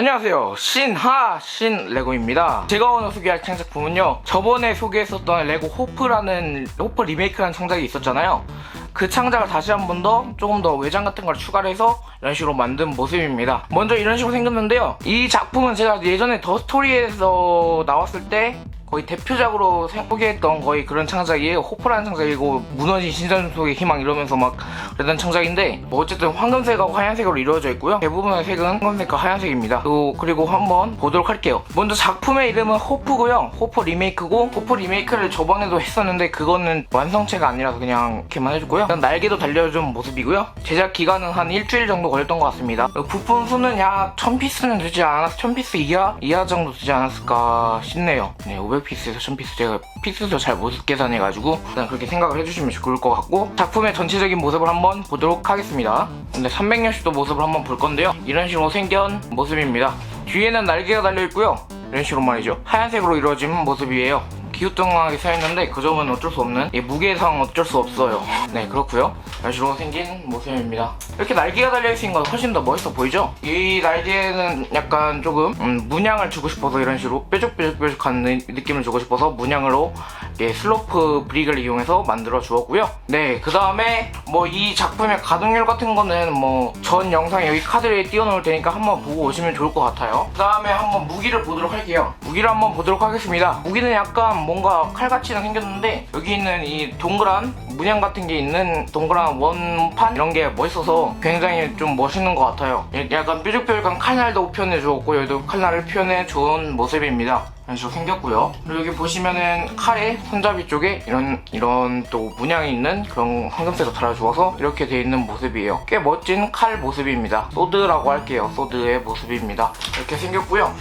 안녕하세요. 신하 신 레고입니다. 제가 오늘 소개할 창작품은요. 저번에 소개했었던 레고 호프라는 호프 리메이크라는 창작이 있었잖아요. 그 창작을 다시 한 번 더 조금 더 외장 같은 걸 추가를 해서 이런 식으로 만든 모습입니다. 먼저 이런 식으로 생겼는데요. 이 작품은 제가 예전에 더 스토리에서 나왔을 때 거의 대표작으로 소개했던 거의 그런 창작이에요. 호프라는 창작이고 무너진 신전 속의 희망 이러면서 막 그랬던 창작인데 뭐 어쨌든 황금색하고 하얀색으로 이루어져 있고요. 대부분의 색은 황금색과 하얀색입니다. 또 그리고 한번 보도록 할게요. 먼저 작품의 이름은 호프고요. 호프 리메이크고 호프 리메이크를 저번에도 했었는데 그거는 완성체가 아니라서 그냥 이렇게만 해줬고요. 일단 날개도 달려준 모습이고요. 제작 기간은 한 일주일 정도 걸렸던 것 같습니다. 부품 수는 약 1000피스는 되지 않았 1000피스 이하? 이하 정도 되지 않았을까 싶네요. 네, 500 피스에서 1000피스 제가 피스도 잘 못 계산해가지고 일단 그렇게 생각을 해주시면 좋을 것 같고 작품의 전체적인 모습을 한번 보도록 하겠습니다. 근데 360도 모습을 한번 볼 건데요. 이런 식으로 생긴 모습입니다. 뒤에는 날개가 달려있고요. 이런 식으로 말이죠. 하얀색으로 이루어진 모습이에요. 기우뚱하게 서있는데 그 점은 어쩔 수 없는 이 무게상 어쩔 수 없어요. 네 그렇고요. 식으로 생긴 모습입니다. 이렇게 날개가 달려있으니 건 훨씬 더 멋있어 보이죠? 이 날개는 약간 조금 음, 문양을 주고 싶어서 이런 식으로 뾰족뾰족뾰족한 느- 느낌을 주고 싶어서 문양으로 예, 슬로프 브릭을 이용해서 만들어 주었고요. 네 그 다음에 뭐 이 작품의 가동률 같은 거는 뭐 전 영상에 여기 카드에 띄워놓을 테니까 한번 보고 오시면 좋을 것 같아요. 그 다음에 한번 무기를 보도록 할게요. 무기를 한번 보도록 하겠습니다. 무기는 약간 뭔가 칼같이는 생겼는데 여기 있는 이 동그란 문양 같은 게 있는 동그란 원판 이런 게 멋있어서 굉장히 좀 멋있는 것 같아요 약간 뾰족뾰족한 칼날도 표현해 주었고 여기도 칼날을 표현해 준 모습입니다 이런 식으로 생겼고요. 그리고 여기 보시면은 칼의 손잡이 쪽에 이런 이런 또 문양이 있는 그런 황금색을 달아주어서 이렇게 돼 있는 모습이에요. 꽤 멋진 칼 모습입니다. 소드라고 할게요. 소드의 모습입니다. 이렇게 생겼고요.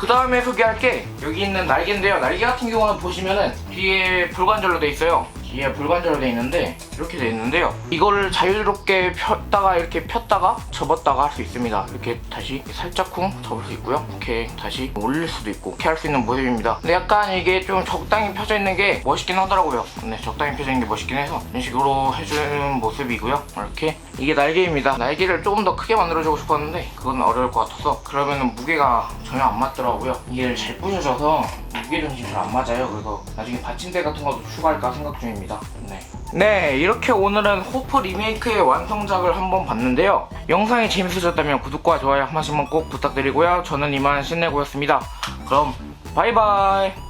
그 다음에 소개할 게 여기 있는 날개인데요. 날개 같은 경우는 보시면은 뒤에 불관절로 돼 있어요. 뒤에 불관절로 돼 있는데 이렇게 돼 있는데요. 이거를 자유롭게 폈다가 이렇게 폈다가 접었다가 할 수 있습니다. 이렇게 다시 살짝쿵 접을 수 있고요. 이렇게 다시 올릴 수도 있고 이렇게 할 수 있는 모습입니다. 근데 약간 이게 좀 적당히 펴져 있는 게 멋있긴 하더라고요. 네, 적당히 펴져 있는 게 멋있긴 해서 이런 식으로 해주는 모습이고요. 이렇게 이게 날개입니다. 날개를 조금 더 크게 만들어주고 싶었는데 그건 어려울 것 같아서 그러면 무게가 전혀 안 맞더라고요. 이게 잘 부셔져서 무게 중심이 잘안 맞아요. 그래서 나중에 받침대 같은 것도 추가할까 생각 중입니다. 네. 네, 이렇게 오늘은 호프 리메이크의 완성작을 한번 봤는데요. 영상이 재밌으셨다면 구독과 좋아요 한 번씩만 꼭 부탁드리고요. 저는 이만 신내고였습니다. 그럼 바이바이.